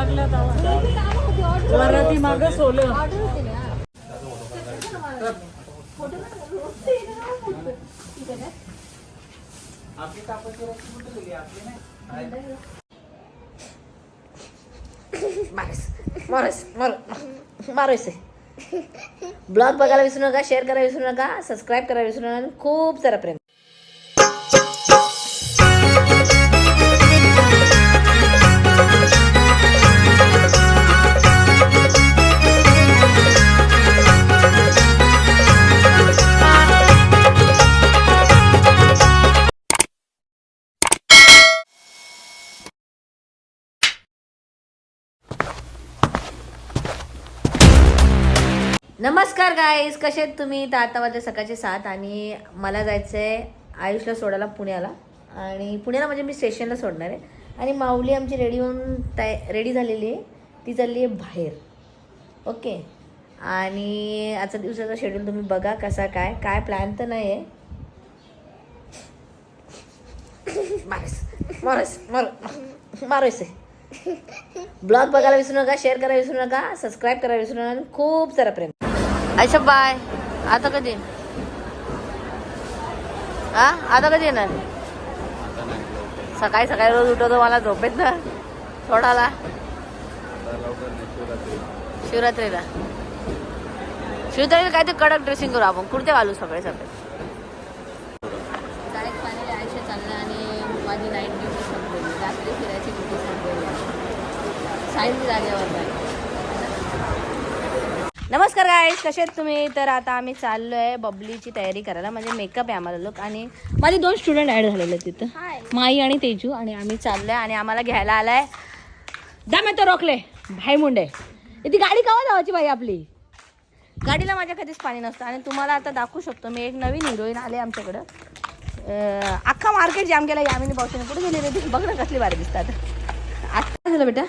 लागल्या वराती माग सोलं. मार ब्लॉग बघायला विसरू नका शेअर करायला विसरू नका सबस्क्राईब करायला विसरू नका. खूप सारा प्रेम. नमस्कार गाईज कसे आहेत तुम्ही? तर आता वाजले सकाळचे सात आणि मला जायचं आहे आयुषला सोडायला पुण्याला. आणि पुण्याला म्हणजे मी स्टेशनला सोडणार आहे. आणि माऊली आमची रेडी होऊन तय रेडी झालेली आहे. ती चालली आहे बाहेर. ओके आणि आजचा दिवसाचा शेड्यूल तुम्ही बघा कसा काय. काय प्लॅन तर नाही आहे मारस मारस मार मारस ब्लॉग बघायला विसरू नका शेअर करायला विसरू नका सबस्क्राईब करायला विसरू नका आणि खूप सारा प्रेम. अच्छा बाय आता कधी? हा आता कधी येणार? सकाळी सकाळी रोज उठवतो मला झोपेत ना. सोडाला शिवरात्रीला. शिवरात्रीला काय ते कडक ड्रेसिंग करू आपण. कुर्ते घालू सगळे सगळे. डायरेक्ट फायनली आयुष्य चाललं आणि माझी नाईट ड्युटी संपलेली. रात्री फिरायची ड्युटी संपलेली. साईड जागेवर नमस्कार गाईज कसे आहेत तुम्ही? तर आता आम्ही चाललो आहे बबलीची तयारी करायला म्हणजे मेकअप आहे आम्हाला लोक आणि माझे दोन स्टुडंट ॲड झालेले आहेत तिथं. माई आणि तेजू आणि आम्ही चाललो आहे आणि आम्हाला घ्यायला आलाय. दम तो रोखले भाई मुंडे. ती गाडी कवा धावायची बाई आपली? गाडीला माझ्या कधीच पाणी नसतं. आणि तुम्हाला आता दाखवू शकतो मी एक नवीन हिरोईन आले आमच्याकडं. अख्खा मार्केट जाम केला यामिनी पावसाने कुठे गेली रे बघ ना कसली भारी दिसतात. आता काय झालं बेटा?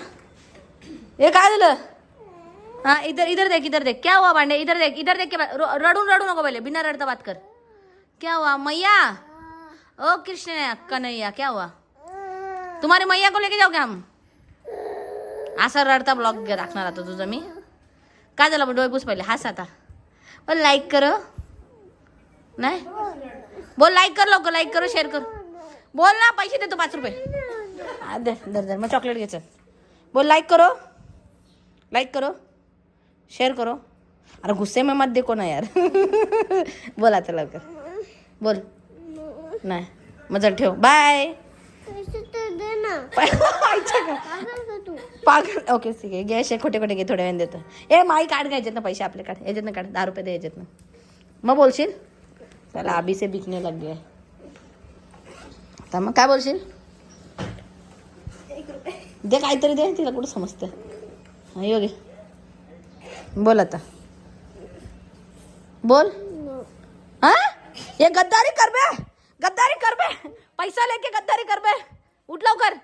हे काय झालं? हाँ इधर इधर देख इधर देख। क्या हुआ भांडे? इधर देख इधर देख के रडून रडू नको पहले बिना रडता बात कर। क्या हुआ मैया? ओ कृष्ण कन्हैया क्या हुआ? तुम्हारी मैया को लेके जाओगे हम? असा रडता ब्लॉग राखणार आता तुझं मी। काय झालं पण डोळे पहिले? हास आता। पण लाईक कर। नाही? बोल लाईक कर लवकर लाईक करो शेअर कर। बोल ना पैसे देतो पाच रुपये। दर दर मग चॉकलेट घ्यायचं बोल लाईक करो. लाईक करो. शेअर करो. अरे गुस्से में मत देखो ना यार. बोल आता लवकर. बोल. नाही. मग चल ठेव बाय पागल ओके ठीक आहे. घे खोटे खोटे घे. थोड्या वेळ देतो. ए माई काढ घ्यायचेत ना पैसे आपले काढ. याच्यात ना काढ. दहा रुपये दे याच्यात ना मग बोलशील? चला अभी से बिकने लग गया. आता मग काय बोलशील? दे काहीतरी दे. तिला कुठं समजतं हा योगे बोल आता. बोल. हा? ये गद्दारी कर बे. गद्दारी कर बे. पैसा लेके गद्दारी कर बे. उठ लवकर.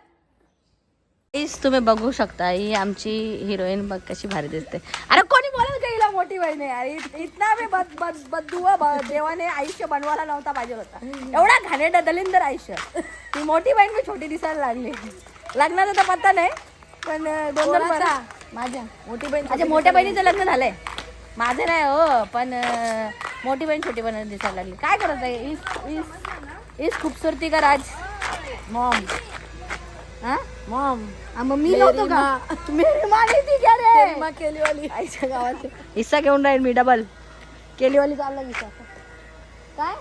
प्लीज तुम्ही बघू शकता ही आमची हिरोईन बघ कशी भारी दिसते. अरे कोणी बोलायला का हिला मोठी बहीण आहे. अरे इत- इतना बी बद बद बदुआ देवाने आयुष्य बनवायला नव्हता पाहिजे होता. एवढा घाणेरडा दलिंदर आयुष्य. ती मोठी बहीण मी छोटी दिसायला लागली. लग्नाचा तर पत्ता नाही पण दोन माझ्या मोठी बहीण माझ्या मोठ्या बहिणीचं लग्न झालंय. माझं नाही हो पण अं, मोठी बहीण छोटी बहीण दिसायला लागली. काय करत आहे? इस इस इस खूबसूरती का राज? मॉम. हा? मॉम. मग मी नव्हतो का? मेरी ती क्या रे? केलीवाली. आईच्या गावात. हिस्सा घेऊन राहील मी डबल केलीवाली चालला हिस्सा काय?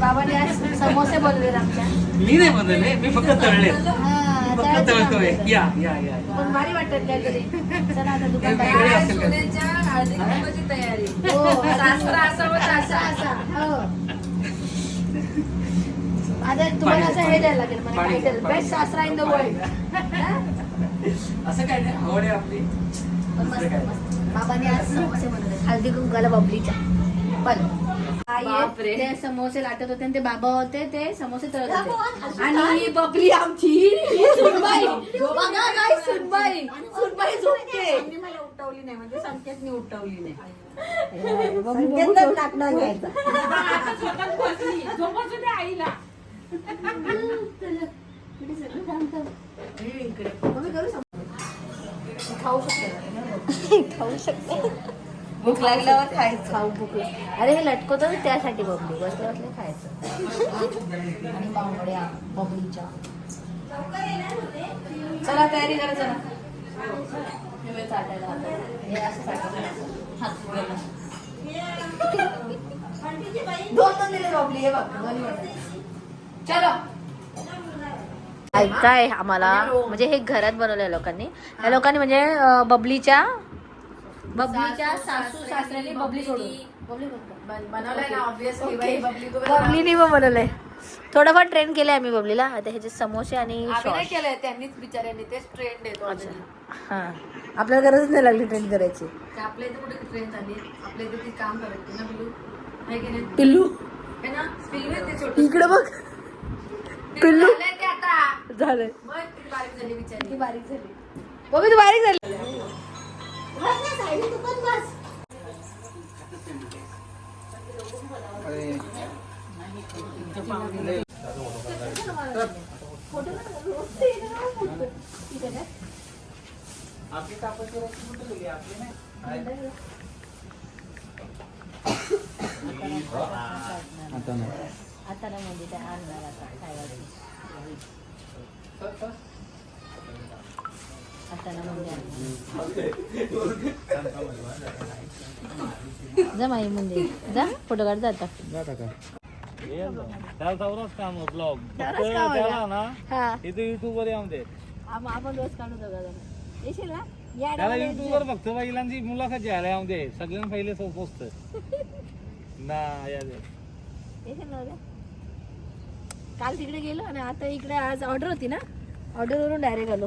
बाबाने आज समोसे बोलले आमच्या मी नाही बनवले मी फक्त तळले हा. तळतोय. या या या पण भारी वाटत काहीतरी चला आता दुकान हे. हो, असा, असा, हो. आता तुम्हाला असं हे द्यायला लागेल मला पाणी, टायटल पाणी. बेस्ट सासरा इन द वर्ल्ड असं काय नाही आवड आहे आपली. बाबाने आज समोसे बनवले हळदी कुंकाला बबलीच्या. पण आई ते समोसे लाटत होते आणि ते बाबा होते ते समोसे तळत होते. आणि ही बबली आमची. ही सुनबाई. बघा काय सुनबाई. सुनबाई झोपते. मला उठवली नाही म्हणजे संकेतने उठवली नाही. संकेतच टाकणार घ्यायचा खाऊ शकते खाऊ शकते. भूक लागल्यावर खायचं. खाऊ भूक अरे हे लटकवतं त्यासाठी बबली. बसल्या बसल्या खायचं. आणि बांगड्या बबलीच्या. चला तयारी करा चला. हे. हे हे. चलो. ऐकाय आम्हाला. म्हणजे हे घरात बनवलंय लोकांनी. या लोकांनी म्हणजे बबलीच्या बबलीच्या सासू सासऱ्याने बबली सोडून. बबली बनवलंय ना ऑब्विसली बाई बबली तू बबलीने पण बनवलंय. थोडंफार ट्रेन केलंय आम्ही बबलीला. आता ह्याचे समोसे आणि आम्ही नाही sauce. केलंय त्यांनीच बिचाऱ्यांनी तेच ट्रेंड देतो हा. आपल्याला गरजच नाही लागली ट्रेन करायची. आपल्या इथे कुठे ट्रेन झाली? आपल्या इथे ती काम करायची ना बिलू आहे की नाही? पिल्लू. है ना पिल्लू आहे ते छोटं इकडे बघ. पिल्लू झालंय ते आता. झालंय. मग ती बारीक झाली बिचारी. ती बारीक झाली. बबी तू बारीक झाली. आता ना म्हणजे त्या आणणार आता खायला आता ना म्हणजे जा माई म्हणजे जा फोटो काढ जा आता त्याला तेवढंच काम ब्लॉग का? त्याला ना हा. इथे युट्यूब वर येऊन दे. आपण रोज काढू दोघा येशील ना? या त्याला डावाला युट्यूब वर फक्त महिलांची मुलाखत घ्यायला येऊन दे. सगळ्यांना पहिले सो पोचत ना या? काल तिकडे गेलो आणि आता इकडे आज ऑर्डर होती ना? ऑर्डर वरून डायरेक्ट आलो.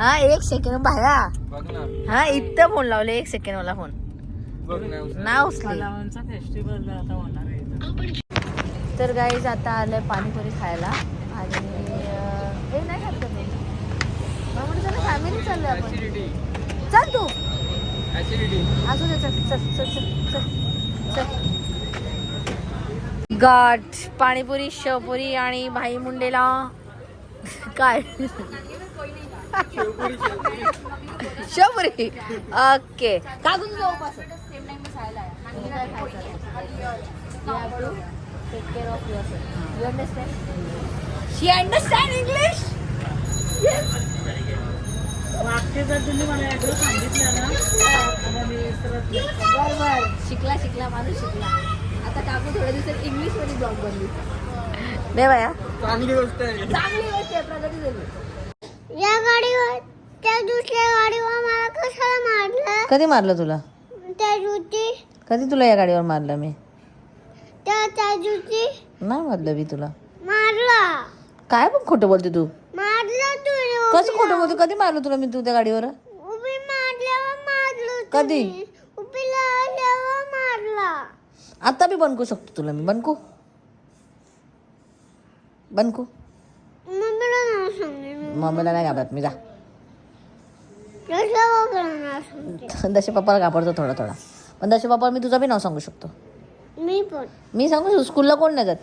हा एक सेकंड भाया हा इथं फोन लावले एक सेकंड वाला फोन ना उचली. तर गाईज आता आलंय पाणीपुरी खायला. आणि हे नाही खात का फॅमिली आपण. चल तू. असू दे चल चल चल चल चल चल. गाठ पाणीपुरी शेवपुरी आणि भाई मुंडेला. काय? शेवपुरी. ओके. कागून जाऊ take care of yourself. You understand? She understand English? मागचे जर तुम्ही मला सांगितला ना शिकला शिकला माणूस शिकला. आता काकू थोड्या दिवसात इंग्लिशमध्ये जॉब बनली. नाही बाया चांगली गोष्ट आहे. चांगली गोष्ट आहे प्रगती झाली. या गाडीवर त्या दुसऱ्या गाडीवर मला कशाला मारलं? कधी मारलं तुला? त्या जुती. कधी तुला या गाडीवर मारलं मी? त्या त्या जुती. नाही मारलं मी तुला. मारला. काय पण खोटं बोलते तू? मारलं तू कसं खोटं बोलते? कधी मारलं तुला मी तू त्या गाडीवर? उभी मारल्यावर मारलं कधी? तुम्ही. उभी लावल्यावर मारला. आता बी बनकू शकतो तुला मी. बनकू. बनकू. मम्मीला नाही घाबरत मी जा. दशे पप्पाला घाबरतो थोडा थोडा. पण दशे पप्पाला मी तुझं बी नाव सांगू शकतो. मी पण. मी सांगू शकतो स्कूलला कोण नाही जात?